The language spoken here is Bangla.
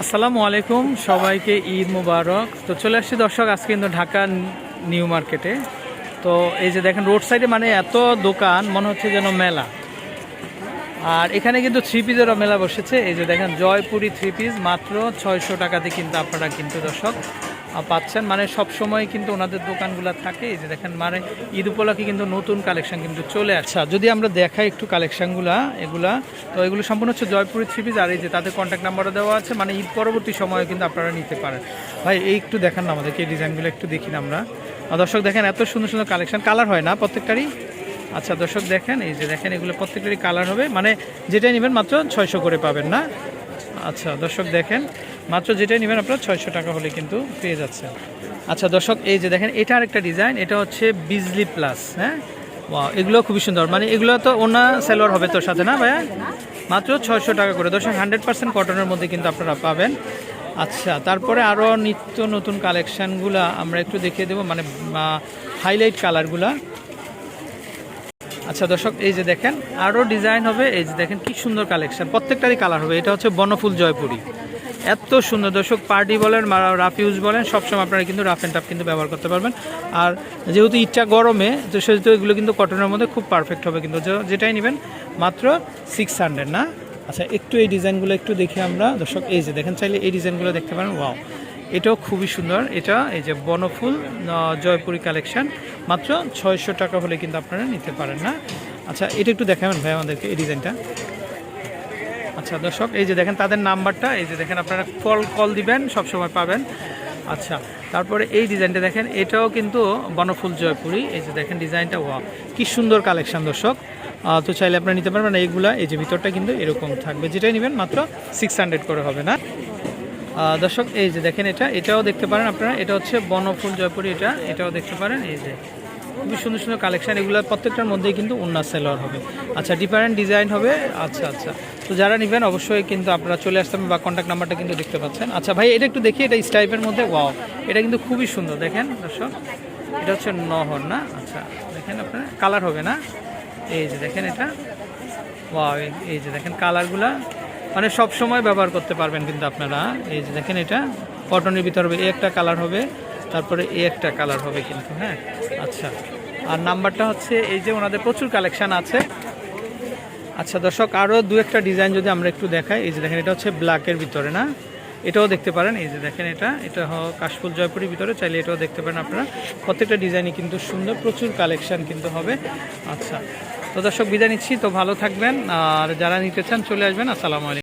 আসসালামু আলাইকুম, সবাইকে ঈদ মুবারক। তো চলে আসছি দর্শক, আজকে কিন্তু ঢাকা নিউ মার্কেটে। তো এই যে দেখেন, রোড সাইডে মানে এত দোকান, মনে হচ্ছে যেন মেলা। আর এখানে কিন্তু থ্রি পিসেরও মেলা বসেছে। এই যে দেখেন, জয়পুরি থ্রি পিস মাত্র ছয়শো টাকাতে কিন্তু আপনারা কিন্তু দর্শক পাচ্ছেন। মানে সব সময় কিন্তু ওনাদের দোকানগুলো থাকে। এই যে দেখেন মানে ঈদ উপলক্ষে কিন্তু নতুন কালেকশন কিন্তু চলে আসছে। যদি আমরা দেখাই একটু কালেকশনগুলা, এগুলা, তো এগুলো সম্পূর্ণ হচ্ছে জয়পুরি পিস, আর এই যে তাদের কন্ট্যাক্ট নাম্বারও দেওয়া আছে। মানে ঈদ পরবর্তী সময়ে কিন্তু আপনারা নিতে পারেন। ভাই, এই একটু দেখান না আমাদেরকে, এই ডিজাইনগুলো একটু দেখি না আমরা। দর্শক দেখেন, এত সুন্দর সুন্দর কালেকশন। কালার হয় না প্রত্যেকটারই? আচ্ছা দর্শক দেখেন, এই যে দেখেন, এগুলো প্রত্যেকটারই কালার হবে। মানে যেটাই নেবেন মাত্র ছয়শো করে পাবেন না? আচ্ছা দর্শক দেখেন মাত্র যেটাই নেবেন আপনারা ছয়শো টাকা হলে কিন্তু পেয়ে যাচ্ছেন। আচ্ছা দর্শক, এই যে দেখেন, এটা আরেকটা ডিজাইন এটা হচ্ছে বিজলি প্লাস হ্যাঁ? এগুলো খুবই সুন্দর। মানে এগুলো তো ওনা সেলোয়ার হবে তোর সাথে না ভাইয়া? মাত্র ছয়শো টাকা করে। দর্শক হান্ড্রেড পার্সেন্ট কটনের মধ্যে কিন্তু আপনারা পাবেন। আচ্ছা তারপরে আরও নিত্য নতুন কালেকশানগুলো আমরা একটু দেখিয়ে দেবো। মানে হাইলাইট কালারগুলা আচ্ছা দর্শক, এই যে দেখেন আরও ডিজাইন হবে। এই যে দেখেন, কি সুন্দর কালেকশন প্রত্যেকটারই কালার হবে। এটা হচ্ছে বনফুল জয়পুরি। এত সুন্দর দর্শক, পার্টি বলেন রাফ ইউজ বলেন, সবসময় আপনারা কিন্তু রাফ অ্যান্ড টাফ কিন্তু ব্যবহার করতে পারবেন। আর যেহেতু ইচ্ছা গরমে, তো সেহেতু এগুলো কিন্তু কটনের মধ্যে খুব পারফেক্ট হবে কিন্তু। যেটাই নেবেন, মাত্র সিক্স হান্ড্রেড না? আচ্ছা একটু এই ডিজাইনগুলো একটু দেখি আমরা। দর্শক, এই যে দেখেন, চাইলে এই ডিজাইনগুলো দেখতে পারেন। ওয়াও এটাও খুবই সুন্দর। এটা এই যে বনফুল জয়পুরি কালেকশন। মাত্র ছয়শো টাকা হলে কিন্তু আপনারা নিতে পারেন না। আচ্ছা এটা একটু দেখাবেন ভাই আমাদেরকে এই ডিজাইনটা। আচ্ছা দর্শক, এই যে দেখেন তাদের নাম্বারটা, এই যে দেখেন আপনারা কল কল দিবেন সব সময় পাবেন। আচ্ছা তারপরে এই ডিজাইনটা দেখেন, এটাও কিন্তু বনফুল জয়পুরি। এই যে দেখেন ডিজাইনটা ওয়া কি সুন্দর কালেকশন দর্শক। তো চাইলে আপনারা নিতে পারবেন এইগুলা এই যে ভিতরটা কিন্তু এরকম থাকবে। যেটাই নেবেন মাত্র সিক্স হান্ড্রেড করে হবে না। দর্শক, এই যে দেখেন এটা, এটাও দেখতে পারেন আপনারা, এটা হচ্ছে বনফুল জয়পুরি, এটা, এটাও দেখতে পারেন, এই যে খুবই সুন্দর সুন্দর কালেকশান, এগুলো প্রত্যেকটার মধ্যেই কিন্তু উন্নাস সেলর হবে। আচ্ছা ডিফারেন্ট ডিজাইন হবে আচ্ছা আচ্ছা। তো যারা নেবেন, অবশ্যই কিন্তু আপনারা চলে আসতে বা কন্ট্যাক্ট নাম্বারটা কিন্তু দেখতে পাচ্ছেন। আচ্ছা ভাই, এটা একটু দেখি, এটা স্টাইপের মধ্যে ওয়াও এটা কিন্তু খুবই সুন্দর, দেখেন দর্শক, এটা হচ্ছে নহর, না? আচ্ছা দেখেন আপনার কালার হবে না? এই যে দেখেন এটা ওয়াও এই যে দেখেন কালারগুলা মানে সব সময় ব্যবহার করতে পারবেন কিন্তু আপনারা। এই যে দেখেন এটা কটনের ভিতর হবে একটা কালার হবে, তারপরে এ একটা কালার হবে কিন্তু হ্যাঁ? আচ্ছা আর নাম্বারটা হচ্ছে এই যে ওনাদের প্রচুর কালেকশান আছে। আচ্ছা দর্শক আরও দু একটা ডিজাইন যদি আমরা একটু দেখাই, এই যে দেখেন, এটা হচ্ছে ব্ল্যাকের ভিতরে, না? এটাও দেখতে পারেন, এই যে দেখেন এটা এটা কাশফুল জয়পুরের ভিতরে, চাইলে এটাও দেখতে পারেন আপনারা। প্রত্যেকটা ডিজাইনই কিন্তু সুন্দর, প্রচুর কালেকশান কিন্তু হবে। আচ্ছা তো দর্শক, বিদায় নিচ্ছি, তো ভালো থাকবেন, আর যারা নিতে চান চলে আসবেন, আসসালামু আলাইকুম।